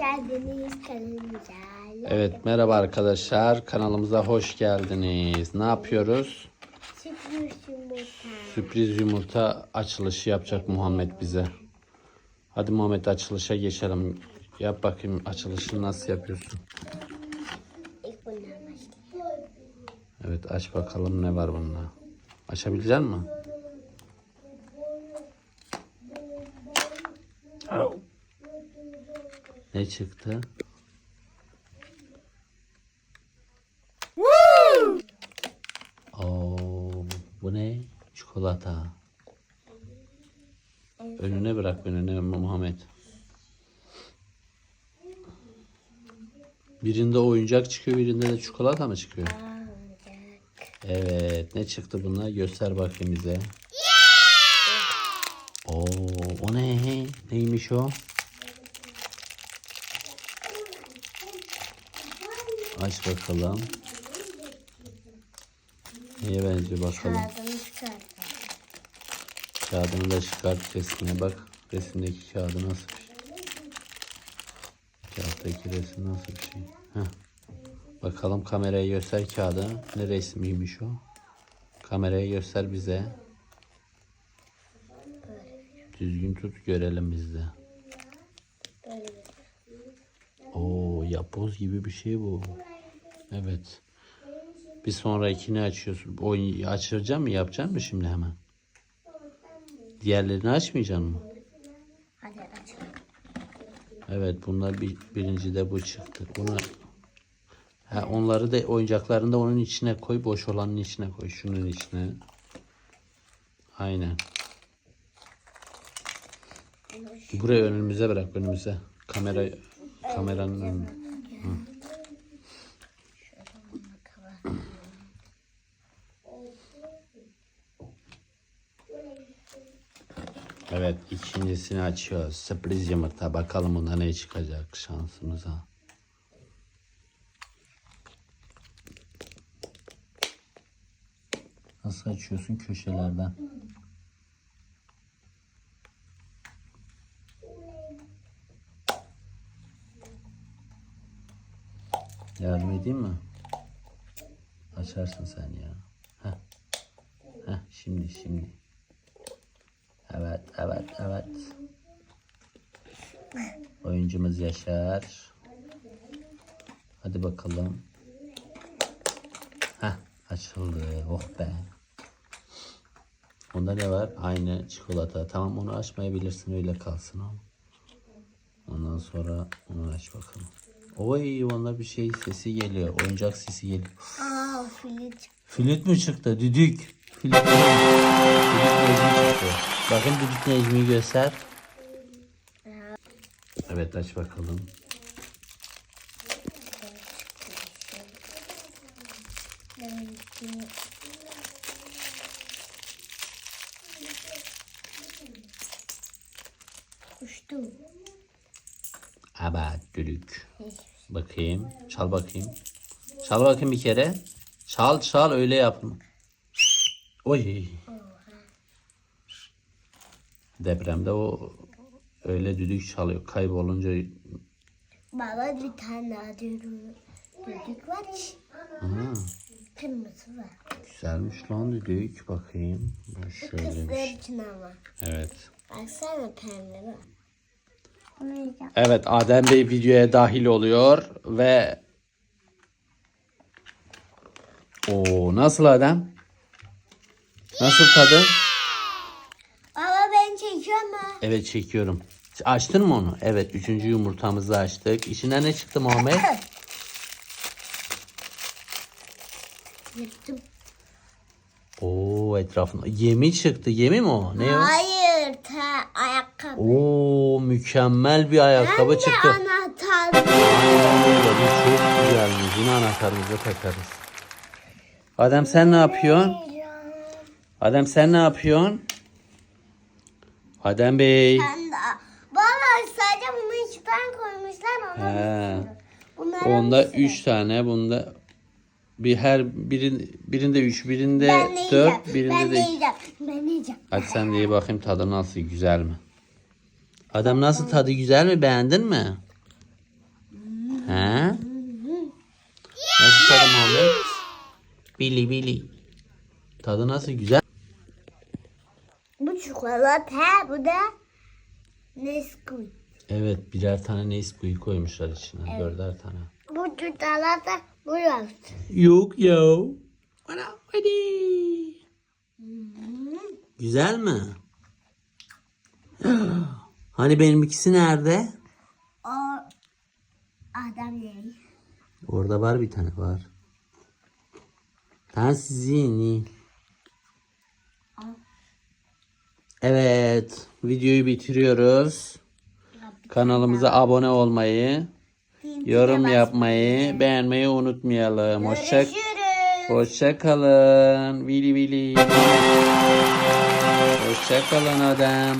geldiniz kanalımıza. Evet merhaba arkadaşlar kanalımıza hoş geldiniz. Ne yapıyoruz? Sürpriz yumurta. Sürpriz yumurta açılışı yapacak Muhammed bize. Hadi Muhammed açılışa geçelim. Yap bakayım açılışını nasıl yapıyorsun? İlk bundan başlayalım. Evet aç bakalım ne var bunda. Açabilecek misin? Ne çıktı? Oo, bu ne? Çikolata. Önüne bırak önüne Muhammed. Birinde oyuncak çıkıyor, birinde de çikolata mı çıkıyor? Evet, ne çıktı bunlar? Göster bakayım bize. Oo, o ne? Neymiş o? Aç bakalım. Neye benziyor bakalım. Kağıdını çıkartalım. Kağıdını da çıkart resmine bak. Resimdeki kağıdı nasıl bir şey? Kağıttaki resim nasıl bir şey? Heh. Bakalım kameraya göster kağıdı. Ne resmiymiş o? Kameraya göster bize. Düzgün tut görelim biz de. Oo yapboz gibi bir şey bu. Evet. Bir sonrakini açıyorsun. O açacak mı? Yapacak mı şimdi hemen? Diğerlerini açmayacaksın mı? Hadi açalım. Evet bunlar bir, birinci de bu çıktı. Bunu ha, onları da oyuncaklarını da onun içine koy. Boş olanın içine koy. Şunun içine. Aynen. Buraya önümüze bırak önümüze. Kamera kameranın önüne. Evet ikincisini açıyoruz. Sürpriz yumurta. Bakalım bunda ne çıkacak şansımıza. Nasıl açıyorsun köşelerden? Yardım edeyim mi? Açarsın sen ya. Heh. Heh, şimdi şimdi. Evet, evet, evet. Oyuncumuz Yaşar. Hadi bakalım. Heh, açıldı. Oh be. Onda ne var? Aynı çikolata. Tamam onu açmayabilirsin öyle kalsın ama. Ondan sonra onu aç bakalım. Oy onda bir şey sesi geliyor. Oyuncak sesi geliyor. Aa çıktı. Flüt mü çıktı? Düdük. Flüt, Flüt. Bakın düdük Necmi'yi göster. Evet aç bakalım. Uçtu. Evet düdük. Bakayım. Çal bakayım. Çal bakayım bir kere. Çal çal öyle yapma. Oy. Depremde o öyle düdük çalıyor. Kaybolunca Baba bir tane daha. Düdük var. Aha, Kırmızı var. güzelmiş lan düdük. Bakayım. Şöyle Kızlar için ama. Evet. Baksana pembe var. Bunu. Evet Adem Bey videoya dahil oluyor ve o nasıl Adem? Nasıl tadı? Baba ben çekiyorum ha. Evet çekiyorum. Açtın mı onu? Evet üçüncü yumurtamızı açtık. İçinden ne çıktı Muhammed? Yırttım. Oo etrafında yemi çıktı. Yemi mi o? Ne o? Hayır ta ayakkabı. Oo mükemmel bir ayakkabı Hem de çıktı. anahtar. Bu çok güzelmiş. Bunu anahtarımıza takarız. Adem sen ne yapıyorsun? Adem sen ne yapıyorsun? Adem Bey. Ben de. Baba sadece bunu içten koymuşlar ama. He. Bunlar Onda 3 tane, bunda bir her birin, birinde 3, birinde ben de yiyeceğim. 4, birinde ben de de yiyeceğim. Ben de yiyeceğim. Hadi sen de ye bakayım tadı nasıl, güzel mi? Adam nasıl tadı güzel mi? Beğendin mi? He? Nasıl tadı Muhammed? Bili bili. Tadı nasıl? Güzel. Çikolata, bu da Nesquik. Evet birer tane Nesquik koymuşlar içine. Dörder tane. Bu çikolata, bu yaptı. Yok ya. Bana hadi. Güzel mi? Hani benim ikisi nerede? O adam değil. Orada var bir tane var. Ha sizin. Evet, videoyu bitiriyoruz. Kanalımıza abone olmayı, yorum yapmayı, beğenmeyi unutmayalım. Hoşça. Hoşça kalın. Vili vili. Hoşça kalın adam.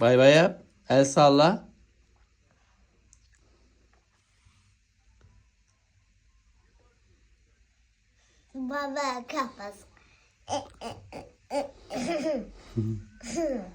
Bay bay yap. El salla. Baba kafası. Yeah.